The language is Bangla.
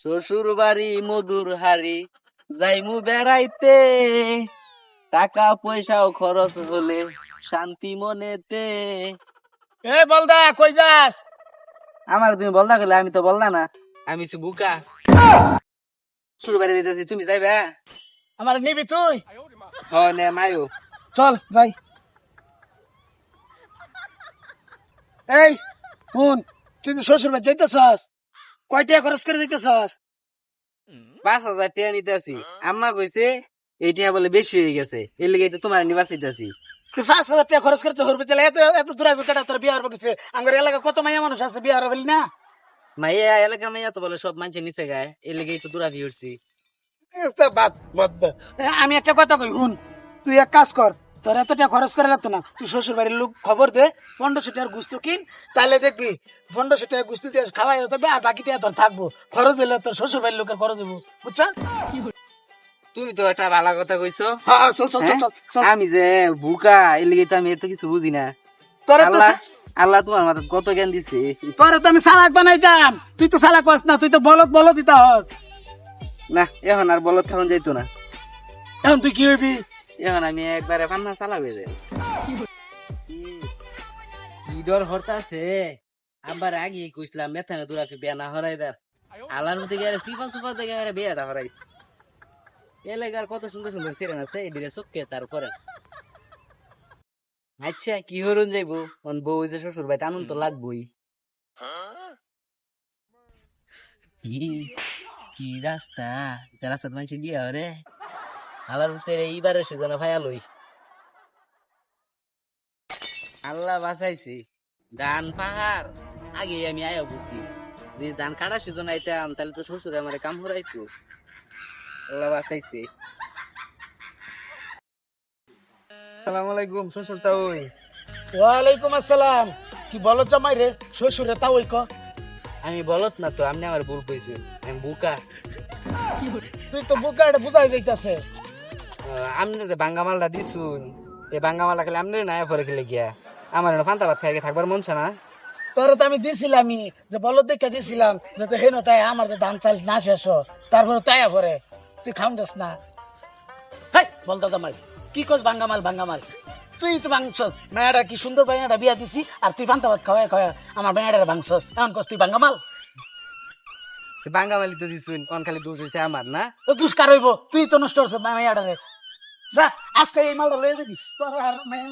শ্বশুর বাড়ি মধুর হাড়ি যাইমু বেড়াইতে। টাকা পয়সাও খরচ হলে শান্তি মনেতে। এ বলদা কই যাস? আমার তুমি বললা গেলে আমি তো বললা না। আমি সে বুকা। শ্বশুর বাড়ি দিতেছি তুমি যাইবা? আমার নিবি তুই? হ নে মায়ু। চল যাই। এই শুন। তুই তো শ্বশুর বাড়ি যাইতেছস? কয় টাকা খরচ করে দিতেছস? পাঁচ হাজার টাকা নিতেছি। আম্মা কইছে এইটা বলে বেশি হয়ে গেছে। এর লেগে তো তোমার নিবার চাইতেছি পাঁচ হাজার টাকা খরচ করতে হরবে চলে এত এত দূর আইবি কেটা তোর বিয়ে কিছু আমার এলাকা কত মাইয়া মানুষ আছে বিয়ে হরবে না? মাইয়া এলাকার মাইয়া তো বলে সব মানুষের নিচে গায়ে। এর লেগে তো বাদ বাদ আমি একটা কথা কই শুন। তুই এক কাজ কর তোর এত টাকা খরচ করে লাগতো না। তুই শ্বশুর বাড়ির লোক খবর দে পনেরোশো টাকার গুস্ত কিন তাহলে দেখবি পনেরোশো টাকা গুস্ত দিয়ে খাওয়াই হতে হবে আর বাকি টাকা তোর থাকব। খরচ দিলে তোর শ্বশুর বাড়ির লোকের খরচ দেবো বুঝছ তুমি তো একটা ভালো কথা কইছো। হ্যাঁ চল চল চল চল চল। আমি যে বুকা এর লেগে তো আমি এত কিছু বুঝি না। তোরে আল্লাহ আল্লাহ তোমার মাথা কত জ্ঞান দিছে। তোরে তো আমি সালাক বানাইতাম তুই তো সালাক পাস না তুই তো বলত বলত দিতা হস। না এখন আর বলত থাকুন যাইতো না। এখন তুই কি হইবি? এখন আমি একবারে পান্না চালা হয়ে যাই। কি ডর হরতাছে? আবার আগে কইছিলাম মেথানে দুরাকে বিয়া না হরাইবার। আলার মধ্যে গেলে সিফা সুফা দেখে আরে বিয়াটা হরাইস এলাকার কত সুন্দর সুন্দর সিরেন আছে এদিকে চোখকে তারপরে আচ্ছা কি হরুন যাইবো? অন বউ যে শ্বশুর ভাই আনন্দ তো লাগবই। কি রাস্তা? রাস্তা মানুষ বিয়া হরে ভাই আলোই আল্লাহ বাঁচাইছে। ধান পাহাড় আগে আমি আয়া বুঝছি যদি ধান কাটা সিজন আইতাম তাহলে তো শ্বশুর আমার কাম হরাইতো আল্লাহ বাঁচাইছে। আলাইকুম শ্বশুরটা ওই। ওয়ালাইকুম আসসালাম। কি বলো জামাই রে শ্বশুরে তা ওই ক। আমি বলত না তো আপনি আমার ভুল কইছি আমি বুকা। তুই তো বুকা এটা বুঝাই যাইতাছে। আপনি যে বাঙ্গা মালটা দিছুন এই বাঙ্গা মালটা খেলে আপনি না পরে খেলে গিয়া। আমার ফান্তা ভাত খাই থাকবার মন না। তোর তো আমি দিছিলামই যে বলো দেখে দিছিলাম যাতে হেন তাই আমার যে ধান চাল না শেষ তারপরে তাই পরে তুই খাম দিস না। হাই বলতো জামাই কি কস ভাঙ্গামাল ভাঙ্গামাল তুই তো ভাঙছস মেয়েটা কি সুন্দর ভাইয়াটা বিয়া দিছি আর তুই পান্তা ভাত খাওয়া খাওয়া আমার মেয়েটার ভাঙছস এমন কস তুই ভাঙ্গামাল বাঙ্গা মালি তো দিছুন কোন খালি দোষ হইছে আমার না? ও দুষ্কার হইব? তুই তো নষ্ট করছিস মেয়েটারে। যা আজকে এই মালটা লয়ে দিবি তোর আর মেয়ে